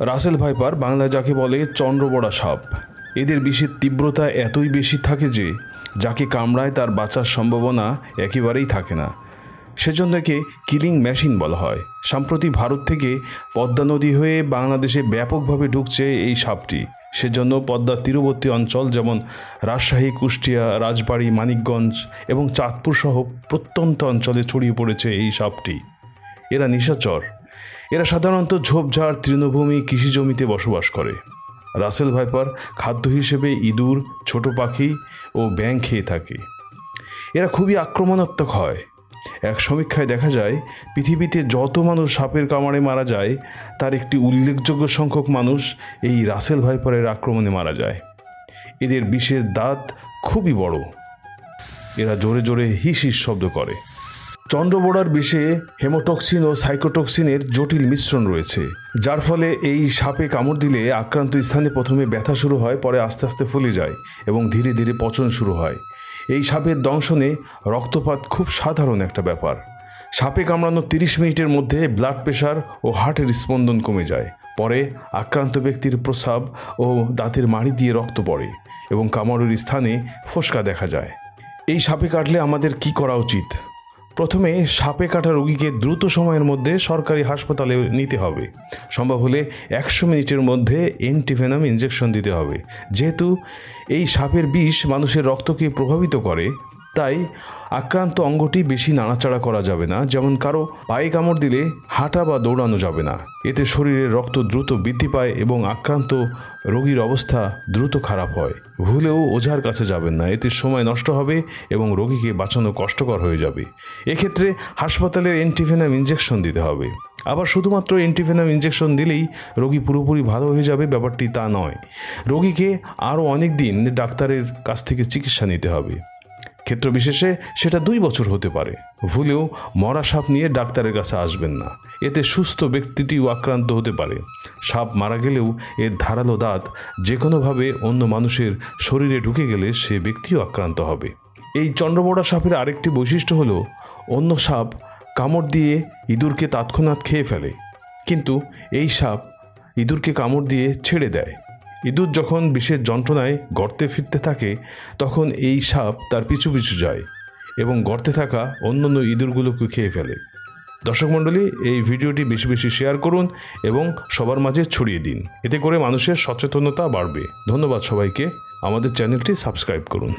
Russell viper Bangla যাকে বলে চন্দ্রবড়া সাপ। এদের বিষের তীব্রতা এতই বেশি থাকে যে, যাকে কামড়ায় তার বাঁচার সম্ভাবনা একেবারেই থাকে না। সেজন্য একে কিলিং মেশিন বলা হয়। সম্প্রতি ভারত থেকে পদ্মা নদী হয়ে বাংলাদেশে ব্যাপকভাবে ঢুকছে এই সাপটি। সেজন্য পদ্মার তীরবর্তী অঞ্চল যেমন রাজশাহী, কুষ্টিয়া, রাজবাড়ী, মানিকগঞ্জ এবং চাঁদপুর সহ প্রত্যন্ত অঞ্চলে ছড়িয়ে পড়েছে এই সাপটি। এরা নিশাচর। এরা সাধারণত ঝোপঝাড়, তৃণভূমি, কৃষি জমিতে বসবাস করে। রাসেল ভাইপার খাদ্য হিসেবে ইঁদুর, ছোট পাখি ও ব্যাং খেয়ে থাকে। এরা খুবই আক্রমণাত্মক হয়। এক সমীক্ষায় দেখা যায়, পৃথিবীতে যত মানুষ সাপের কামড়ে মারা যায়, তার একটি উল্লেখযোগ্য সংখ্যক মানুষ এই রাসেল ভাইপারের আক্রমণে মারা যায়। এদের বিষের দাঁত খুবই বড়। এরা জোরে জোরে হিস শব্দ করে। চন্দ্রবোড়ার বিষে হেমোটক্সিন ও সাইকোটক্সিনের জটিল মিশ্রণ রয়েছে, যার ফলে এই সাপে কামড় দিলে আক্রান্ত স্থানে প্রথমে ব্যথা শুরু হয়, পরে আস্তে আস্তে ফুলে যায় এবং ধীরে ধীরে পচন শুরু হয়। এই সাপের দংশনে রক্তপাত খুব সাধারণ একটা ব্যাপার। সাপে কামড়ানো তিরিশ মিনিটের মধ্যে ব্লাড প্রেশার ও হার্টের স্পন্দন কমে যায়, পরে আক্রান্ত ব্যক্তির প্রস্রাব ও দাঁতের মাড়ি দিয়ে রক্ত পড়ে এবং কামড়ের স্থানে ফোসকা দেখা যায়। এই সাপে কাটলে আমাদের কি করা উচিত? প্রথমে সাপে কাটা রোগীকে দ্রুত সময়ের মধ্যে সরকারি হাসপাতালে নিতে হবে। সম্ভব হলে একশো মিনিটের মধ্যে এন্টিভেনাম ইঞ্জেকশন দিতে হবে। যেহেতু এই সাপের বিষ মানুষের রক্তকে প্রভাবিত করে তাই আক্রান্ত অঙ্গটি বেশি নাড়াচাড়া করা যাবে না, যেমন কারও পায়ে কামড় দিলে হাঁটা বা দৌড়ানো যাবে না। এতে শরীরের রক্ত দ্রুত বৃদ্ধি পায় এবং আক্রান্ত রোগীর অবস্থা দ্রুত খারাপ হয়। ভুলেও ওঝার কাছে যাবেন না, এতে সময় নষ্ট হবে এবং রোগীকে বাঁচানো কষ্টকর হয়ে যাবে। এক্ষেত্রে হাসপাতালের এন্টিভেনাম ইঞ্জেকশন দিতে হবে। আবার শুধুমাত্র এন্টিভেনাম ইঞ্জেকশন দিলেই রোগী পুরোপুরি ভালো হয়ে যাবে, ব্যাপারটি তা নয়। রোগীকে আরও অনেক দিন ডাক্তারের কাছ থেকে চিকিৎসা নিতে হবে। ক্ষেত্র বিশেষে সেটা দুই বছর হতে পারে। ভুলেও মরা সাপ নিয়ে ডাক্তারের কাছে আসবেন না। এতে সুস্থ ব্যক্তিটিও আক্রান্ত হতে পারে। সাপ মারা গেলেও এর ধারালো দাঁত যে কোনোভাবে অন্য মানুষের শরীরে ঢুকে গেলে সে ব্যক্তিও আক্রান্ত হবে। এই চন্দ্রবড়া সাপের আরেকটি বৈশিষ্ট্য হলো, অন্য সাপ কামড় দিয়ে ইঁদুরকে তৎক্ষণাৎ খেয়ে ফেলে। কিন্তু এই সাপ ইঁদুরকে কামড় দিয়ে ছেড়ে দেয়। ইঁদুর যখন বিশেষ যন্ত্রণায় গর্তে ফিরতে থাকে, তখন এই সাপ তার পিছু পিছু যায় এবং গর্তে থাকা অন্যান্য ইঁদুরগুলোকে খেয়ে ফেলে। দর্শক মণ্ডলী, এই ভিডিওটি বেশি বেশি শেয়ার করুন এবং সবার মাঝে ছড়িয়ে দিন। এতে করে মানুষের সচেতনতা বাড়বে। ধন্যবাদ সবাইকে। আমাদের চ্যানেলটি সাবস্ক্রাইব করুন।